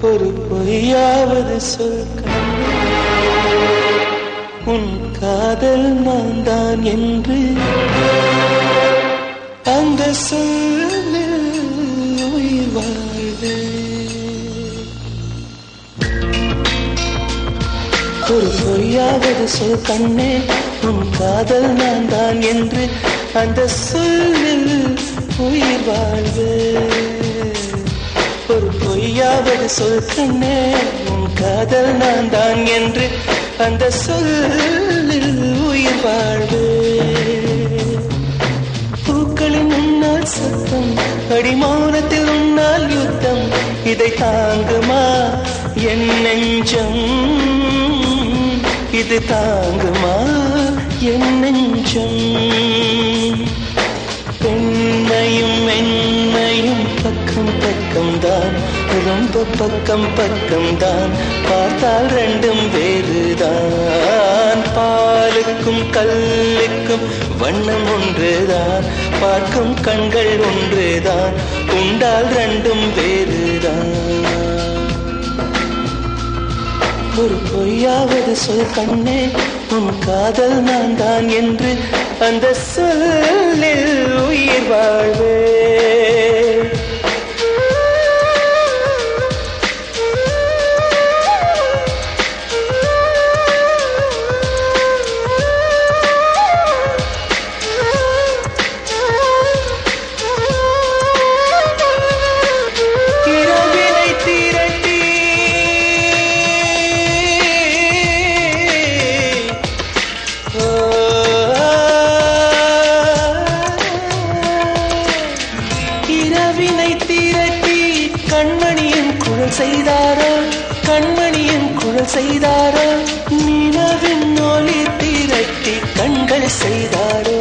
ஒரு பொய்யாவது சொல் உன் காதல் நான் தான் என்று அந்த சொல்லில் உயிர் வாழ்வே ஒரு பொய்யாவது சொல் கண்ணே உன் காதல் நான் தான் என்று அந்த சொல்லில் உயிர் வாழ்வே சொல் கண்ணே உன் காதல் நான் தான் என்று அந்த சொல்லில் உயிர் வாழ்வு. பூக்களின் உன்னால் சத்தம் அடிமானத்தில் உன்னால் யுத்தம் இதை தாங்குமா? என் நெஞ்சம் இது தாங்குமா? என் நெஞ்சம். ரொம்ப பக்கம் பக்கம் தான் பார்த்தால் ரெண்டும் வேறுதான். பாலுக்கும் கல்லுக்கும் வண்ணம் ஒன்றுதான். பார்க்கும் கண்கள் ஒன்றுதான். உண்டால் ரெண்டும் வேறுதான். ஒரு பொய்யாவது சொல் கண்ணே உன் காதல் நான் தான் என்று அந்த சொல் குழல் செய்தாரோ? கண்மணியின் குழல் தாரோ நிலவின் ஒளி திரட்டி கண்கள் செய்தாரோ?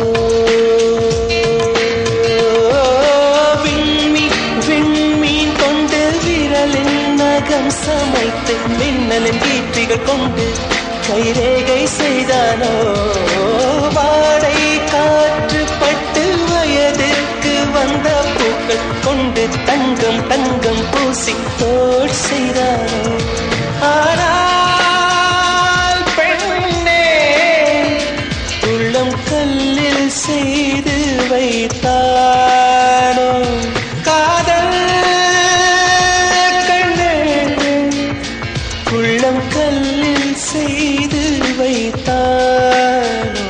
விண்மீன் விண்மீன் கொண்டு விரலின் நகம் சமைத்து மின்னலின் கீர்த்திகள் கொண்டு கைரேகை செய்தானோ? கல்லில் செய்து வைத்தானோ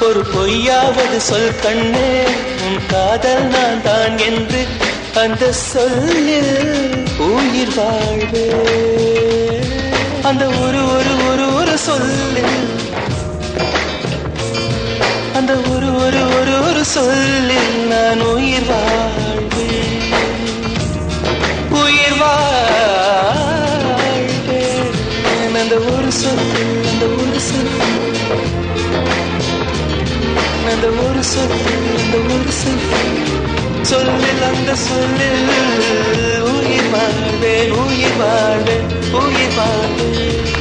ஒரு பொய்யாவது சொல் கண்ணே உன் காதல் நான் தான் என்று அந்த சொல்லில் உயிர் வாழ்வே அந்த ஒரு ஒரு ஒரு ஒரு சொல்லில் சொல்லில் அந்த சொல்லில் உயிர் வாழ்வேன் உயிர் வாழ்வேன் உயிர் வாழ்வேன்